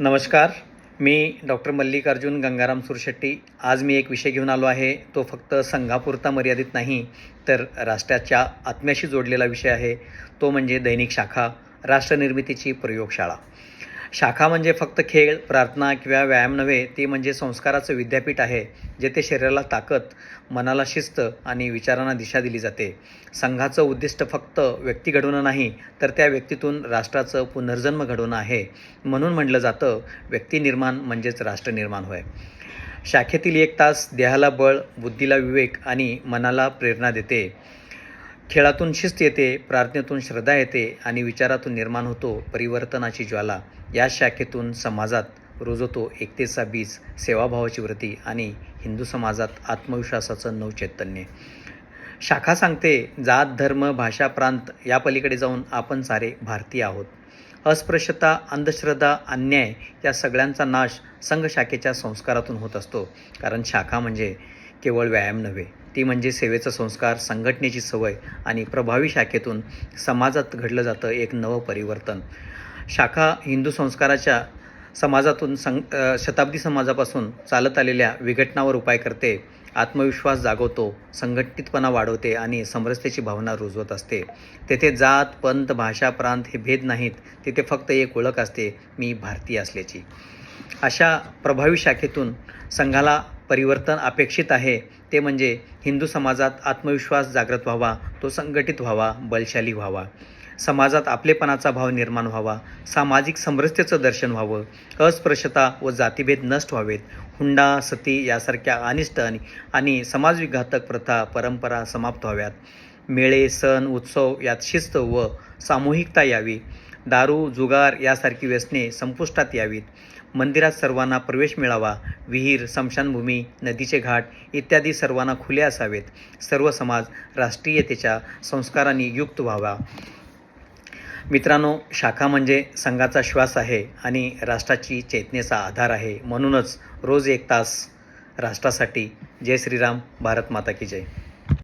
नमस्कार. मी डॉक्टर मल्लिकार्जुन गंगाराम सुरशेट्टी. आज मी एक विषय घेऊन आलो आहे. तो फक्त संघापुरता मर्यादित नाही तर राष्ट्राच्या आत्म्याशी जोडलेला विषय आहे. तो म्हणजे दैनिक शाखा राष्ट्रनिर्मितीची प्रयोगशाळा. शाखा म्हणजे फक्त खेळ प्रार्थना किंवा व्यायाम नव्हे ती म्हणजे संस्काराचं विद्यापीठ आहे जेथे शरीराला ताकद मनाला शिस्त आणि विचारांना दिशा दिली जाते. संघाचं उद्दिष्ट फक्त व्यक्ती घडवणं नाही तर त्या व्यक्तीतून राष्ट्राचं पुनर्जन्म घडवणं आहे. म्हणून म्हटलं जातं व्यक्ती निर्माण म्हणजेच राष्ट्र निर्माण होय. शाखेतील एक तास देहाला बळ बुद्धीला विवेक आणि मनाला प्रेरणा देते. खेळातून शिस्त येते प्रार्थनेतून श्रद्धा येते आणि विचारातून निर्माण होतो परिवर्तनाची ज्वाला. या शाखेतून समाजात रुजवतो एकतेचा बीज सेवाभावाची वृत्ती आणि हिंदू समाजात आत्मविश्वासाचं नवचैतन्य शाखा सांगते जात धर्म भाषा प्रांत या पलीकडे जाऊन आपण सारे भारतीय आहोत. अस्पृश्यता अंधश्रद्धा अन्याय या सगळ्यांचा नाश संघ शाखेच्या संस्कारातून होत असतो. कारण शाखा म्हणजे केवळ व्यायाम नव्हे ती म्हणजे सेवेचा संस्कार संघटनेची सवय आणि प्रभावी शाखेतून समाजात घडलं जातं एक नवं परिवर्तन. शाखा हिंदू संस्काराच्या समाजातून सं शताब्दी समाजापासून चालत आलेल्या विघटनावर उपाय करते आत्मविश्वास जागवतो संघटितपणा वाढवते आणि समरसतेची भावना रुजवत असते. तेथे जात पंत भाषा प्रांत हे भेद नाहीत तिथे फक्त एक ओळख असते मी भारतीय असल्याची. अशा प्रभावी शाखेतून संघाला परिवर्तन अपेक्षित आहे. ते म्हणजे हिंदू समाजात आत्मविश्वास जागृत व्हावा तो संघटित व्हावा बलशाली व्हावा. समाजात आपलेपणाचा भाव निर्माण व्हावा सामाजिक समरसतेचं दर्शन व्हावं अस्पृश्यता व जातीभेद नष्ट व्हावेत. हुंडा सती यासारख्या अनिष्ट आणि आणि समाजविघातक प्रथा परंपरा समाप्त व्हाव्यात. मेळे सण उत्सव यात शिस्त व सामूहिकता यावी. दारू जुगार यासारखी व्यसने संपुष्टात यावीत. मंदिरात सर्वांना प्रवेश मिळावा. विहीर स्मशानभूमी नदीचे घाट इत्यादी सर्वांना खुले असावेत. सर्व समाज राष्ट्रीयतेच्या संस्कारांनी युक्त व्हावा. मित्रांनो शाखा म्हणजे संघाचा श्वास आहे आणि राष्ट्राची चेतनेचा आधार आहे. म्हणूनच रोज एक तास राष्ट्रासाठी. जय श्रीराम भारत माता की जय.